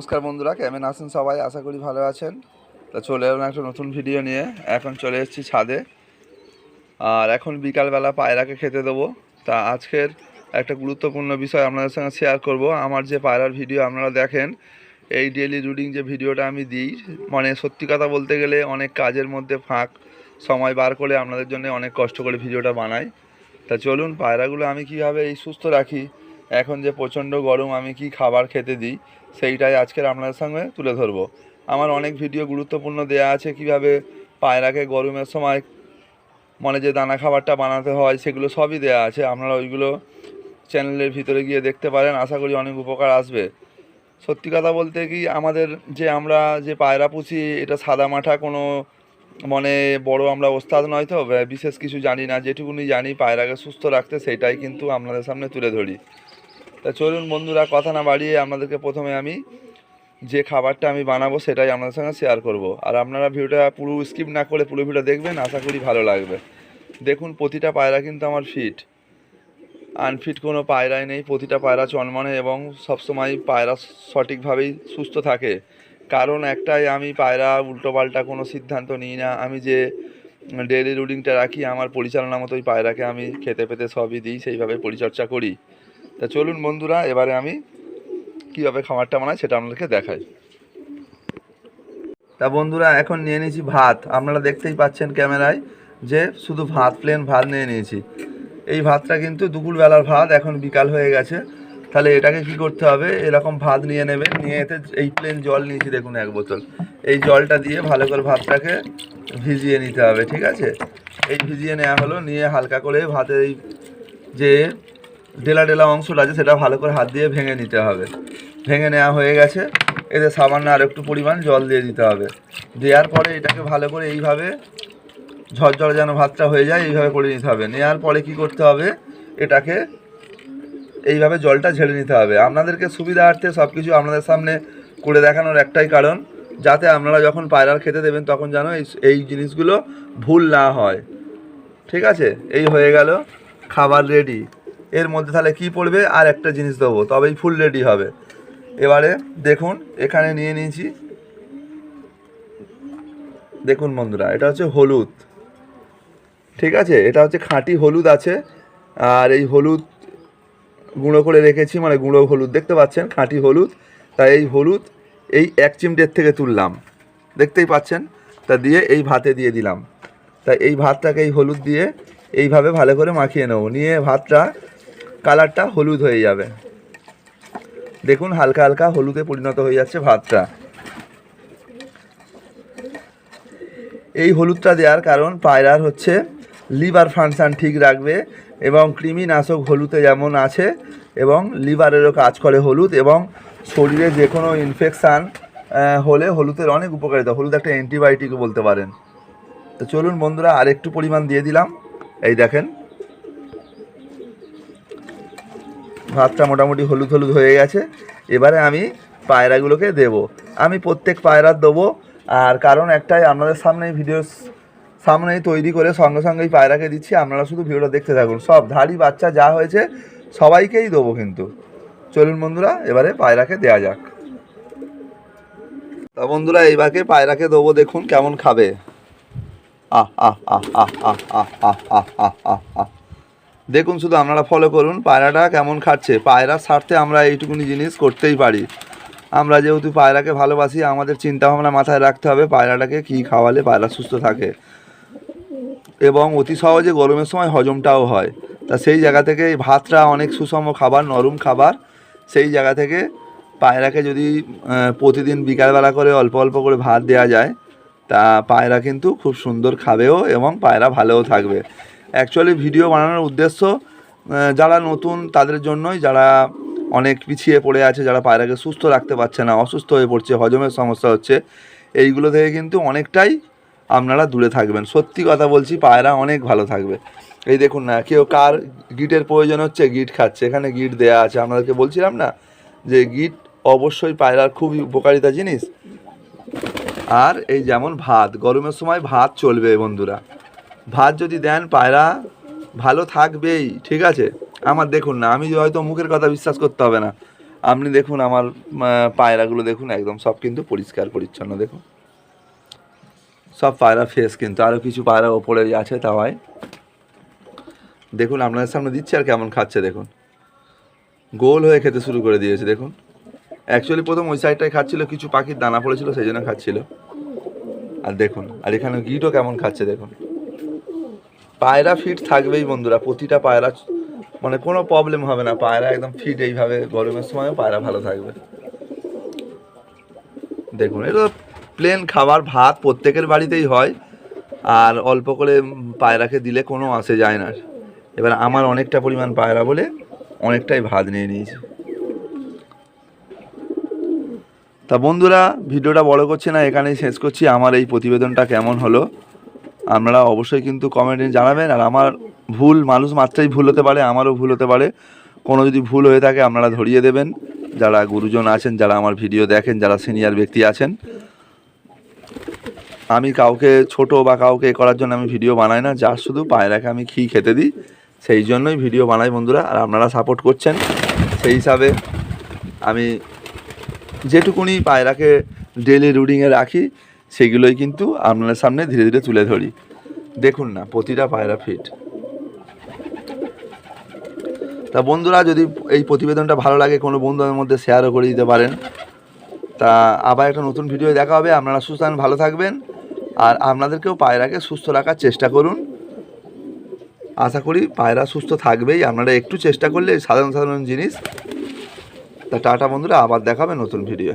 নমস্কার বন্ধুরা, কেমন আছেন সবাই? আশা করি ভালো আছেন। তা চলে এলাম একটা নতুন ভিডিও নিয়ে। এখন চলে এসেছি ছাদে। আর এখন বিকালবেলা পায়রাকে খেতে দেবো। তা আজকের একটা গুরুত্বপূর্ণ বিষয় আপনাদের সঙ্গে শেয়ার করব। আমার যে পায়রার ভিডিও আপনারা দেখেন, এই ডেলি রুটিং যে ভিডিওটা আমি দিই মানে সত্যি কথা বলতে গেলে অনেক কাজের মধ্যে ফাঁক, সময় বার করে আপনাদের জন্য অনেক কষ্ট করে ভিডিওটা বানাই। তা চলুন, পায়রাগুলো আমি কীভাবে এই সুস্থ রাখি এখন যে প্রচণ্ড গরম আমি কি খাবার খেতে দিই, সেইটাই আজকের আপনাদের সঙ্গে তুলে ধরবো। আমার অনেক ভিডিও গুরুত্বপূর্ণ দেয়া আছে কীভাবে পায়রাকে গরমের সময় মানে যে দানা খাবারটা বানাতে হয়, সেগুলো সবই দেয়া আছে। আপনারা ওইগুলো চ্যানেলের ভিতরে গিয়ে দেখতে পারেন। আশা করি অনেক উপকার আসবে। সত্যি কথা বলতে কি, আমাদের যে আমরা যে পায়রা পুষি, এটা সাদা মাঠা কোনো মানে বড় আমরা ওস্তাদ নয় তো, বিশেষ কিছু জানি না। যেটুকুনি জানি পায়রাকে সুস্থ রাখতে, সেটাই কিন্তু আপনাদের সামনে তুলে ধরি। তা চলুন বন্ধুরা, কথা না বাড়িয়ে আপনাদেরকে প্রথমে আমি যে খাবারটা আমি বানাবো সেটাই আপনাদের সঙ্গে শেয়ার করব। আর আপনারা ভিডিওটা পুরো স্কিপ না করে পুরো ভিডিও দেখবেন, আশা করি ভালো লাগবে। দেখুন, প্রতিটা পায়রা কিন্তু আমার ফিট আনফিট কোনো পায়রাই নেই, প্রতিটা পায়রা চনমনে এবং সবসময় পায়রা সঠিকভাবেই সুস্থ থাকে। কারণ একটাই, আমি পায়রা উল্টোপাল্টা কোনো সিদ্ধান্ত নিই না। আমি যে ডেলি রুটিনটা রাখি, আমার পরিচালনা মতোই পায়রাকে আমি খেতে পেতে সবই দিই, সেইভাবে পরিচর্যা করি। তা চলুন বন্ধুরা, এবারে আমি কীভাবে খাবারটা বানাই সেটা আপনাদেরকে দেখাই। তা বন্ধুরা, এখন নিয়ে নিয়েছি ভাত। আপনারা দেখতেই পাচ্ছেন ক্যামেরায় যে শুধু ভাত প্লেন ভাত নিয়ে নিয়েছি। এই ভাতটা কিন্তু দুপুরবেলার ভাত, এখন বিকাল হয়ে গেছে। তাহলে এটাকে কি করতে হবে? এরকম ভাত নিয়ে নেবেন, নিয়ে এতে এই প্লেন জল নিয়েছি, দেখুন এক বোতল। এই জলটা দিয়ে ভালো করে ভাতটাকে ভিজিয়ে নিতে হবে, ঠিক আছে? এই ভিজিয়ে নেওয়া হলো, নিয়ে হালকা করে ভাতের এই যে ডেলা অংশটা আছে, সেটা ভালো করে হাত দিয়ে ভেঙে নিতে হবে। ভেঙে নেওয়া হয়ে গেছে। এতে সামান্য আর একটু পরিমাণ জল দিয়ে দিতে হবে। দেওয়ার পরে এটাকে ভালো করে এইভাবে ঝরঝরে যেন ভাতটা হয়ে যায়, এইভাবে করে নিতে হবে। নেওয়ার পরে কি করতে হবে? এটাকে এইভাবে জলটা ঝেড়ে নিতে হবে। আপনাদেরকে সুবিধার্থে সব কিছু আপনাদের সামনে করে দেখানোর একটাই কারণ, যাতে আপনারা যখন পায়রার খেতে দেবেন তখন যেন এই এই জিনিসগুলো ভুল না হয়। ঠিক আছে? এই হয়ে গেল। খাবার রেডি এর মধ্যে তাহলে কি পড়বে? আর একটা জিনিস দেবো, তবেই ফুল রেডি হবে। এবারে দেখুন, এখানে নিয়ে নিয়েছি। দেখুন বন্ধুরা, এটা হচ্ছে হলুদ। ঠিক আছে? এটা হচ্ছে খাঁটি হলুদ আছে। আর এই হলুদ গুঁড়ো করে রেখেছি মানে গুঁড়ো হলুদ, দেখতে পাচ্ছেন? খাঁটি হলুদ। তাই এই হলুদ এই এক চিমটের থেকে তুললাম। দেখতেই পাচ্ছেন? তা দিয়ে এই ভাতে দিয়ে দিলাম। তাই এই ভাতটাকে এই হলুদ দিয়ে এইভাবে ভালো করে মাখিয়ে নেব। নিয়ে ভাতটা কালারটা হলুদ হয়ে যাবে। দেখুন, হালকা হালকা হলুদে পরিণত হয়ে যাচ্ছে ভাতটা এই হলুদটা দেওয়ার কারণ, পায়রার হচ্ছে লিভার ফাংশান ঠিক রাখবে এবং কৃমিনাশক হলুদে যেমন আছে এবং লিভারেরও কাজ করে হলুদ এবং শরীরে যে কোনো ইনফেকশান হলে হলুদের অনেক উপকারিতা। হলুদ একটা অ্যান্টিবায়োটিকও বলতে পারেন। তো চলুন বন্ধুরা আর একটু পরিমাণ দিয়ে দিলাম। এই দেখেন ভাতটা মোটামুটি হলুদ হলুদ হয়ে গেছে এবারে আমি পায়রাগুলোকে দেব আমি প্রত্যেক পায়রার দেবো আর কারণ একটাই আপনাদের সামনে ভিডিও সামনেই তৈরি করে সঙ্গে সঙ্গে পায়রাকে দিচ্ছি আপনারা শুধু ভিডিওটা দেখতে থাকুন সব ধাড়ি বাচ্চা যা হয়েছে সবাইকেই দেবো কিন্তু চলুন বন্ধুরা এবারে পায়রাকে দেয়া যাক তা বন্ধুরা এইবারকে পায়রাকে দেবো দেখুন কেমন খাবে আহ আহ আহ আহ আহ আহ আহ আহ আহ আহ দেখুন শুধু আপনারা ফলো করুন, পায়রাটা কেমন খাচ্ছে। পায়রার স্বার্থে আমরা এইটুকুনি জিনিস করতেই পারি। আমরা যেহেতু পায়রাকে ভালোবাসি, আমাদের চিন্তাভাবনা মাথায় রাখতে হবে পায়রাটাকে কী খাওয়ালে পায়রা সুস্থ থাকে। এবং অতি সহজে গরমের সময় হজমটাও হয়। তা সেই জায়গা থেকে ভাতটা অনেক সুষম খাবার, নরম খাবার, সেই জায়গা থেকে পায়রাকে যদি প্রতিদিন বিকালবেলা করে অল্প অল্প করে ভাত দেওয়া যায়, তা পায়রা কিন্তু খুব সুন্দর খাবেও এবং পায়রা ভালোও থাকবে। অ্যাকচুয়ালি ভিডিও বানানোর উদ্দেশ্য যারা নতুন তাদের জন্যই, যারা অনেক পিছিয়ে পড়ে আছে, যারা পায়রাকে সুস্থ রাখতে পারছে না, অসুস্থ হয়ে পড়ছে, হজমের সমস্যা হচ্ছে, এইগুলো থেকে কিন্তু অনেকটাই আপনারা দূরে থাকবেন। সত্যি কথা বলছি, পায়রা অনেক ভালো থাকবে। এই দেখুন না, কেউ কার গিটের প্রয়োজন হচ্ছে, গিট খাচ্ছে। এখানে গিট দেয়া আছে। আপনাদেরকে বলছিলাম না যে গিট অবশ্যই পায়রার খুবই উপকারিতা জিনিস। আর এই যেমন ভাত, গরমের সময় ভাত চলবে বন্ধুরা। ভাত যদি দেন পায়রা, ভালো থাকবেই, ঠিক আছে? আমার দেখুন না, আমি হয়তো মুখের কথা বিশ্বাস করতে হবে না। আপনি দেখুন আমার পায়রাগুলো দেখুন, একদম সব কিন্তু পরিষ্কার, পরিচ্ছন্ন, দেখুন। সব পায়রা ফেস কিন্তু আরও কিছু পায়রা ওপরে আছে তাওয়ায়। দেখুন, আপনাদের সামনে দিচ্ছে আর কেমন খাচ্ছে, দেখুন। গোল হয়ে খেতে শুরু করে দিয়েছে, দেখুন। অ্যাকচুয়ালি প্রথম ওই সাইডটায় খাচ্ছিল, কিছু পাখির দানা পড়েছিল, সেই জন্য খাচ্ছিল। আর দেখুন, আর এখানে গিটও কেমন খাচ্ছে, দেখুন। পায়রা ফিট থাকবেই বন্ধুরা, প্রতিটা পায়রা মানে কোনো প্রবলেম হবে না, পায়রা একদম ফিট এইভাবে গরমের সময় পায়রা ভালো থাকবে। দেখুন, এটা প্লেন খাবার, ভাত প্রত্যেকের বাড়িতেই হয়, আর অল্প করে পায়রাকে দিলে কোনো আসে যায় না। এবার আমার অনেকটা পরিমাণ পায়রা বলে অনেকটাই ভাত নিয়ে নিয়েছি। তা বন্ধুরা, ভিডিওটা বড় করছি না, এখানেই শেষ করছি। আমার এই প্রতিবেদনটা কেমন হলো? আপনারা অবশ্যই কিন্তু কমেন্টে জানাবেন। আর আমার ভুল, মানুষ মাত্রাই ভুল হতে পারে, আমারও ভুল হতে পারে। কোনো যদি ভুল হয়ে থাকে, আপনারা ধরিয়ে দেবেন। যারা গুরুজন আছেন, যারা আমার ভিডিও দেখেন, যারা সিনিয়র ব্যক্তি আছেন, আমি কাউকে ছোট বা কাউকে করার জন্য আমি ভিডিও বানাই না যার শুধু পায়রাকে আমি খি খেতে দিই। সেই জন্যই ভিডিও বানাই বন্ধুরা, আর আপনারা সাপোর্ট করছেন। সেই হিসাবে আমি যেটুকুনি পায়রাকে ডেলি রুটিংয়ে রাখি সেগুলোই কিন্তু আপনাদের সামনে ধীরে ধীরে তুলে ধরি। দেখুন না, প্রতিটা পায়রা ফিট তা বন্ধুরা, যদি এই প্রতিবেদনটা ভালো লাগে, কোনো বন্ধুদের মধ্যে শেয়ারও করে দিতে পারেন। তা আবার একটা নতুন ভিডিও দেখা হবে। আপনারা সুস্থ ভালো থাকবেন। আর আপনাদেরকেও পায়রাকে সুস্থ রাখার চেষ্টা করুন। আশা করি পায়রা সুস্থ থাকবেই। আপনারা একটু চেষ্টা করলে সাধারণ সাধারণ জিনিস। তা টাটা বন্ধুরা, আবার দেখাবে নতুন ভিডিও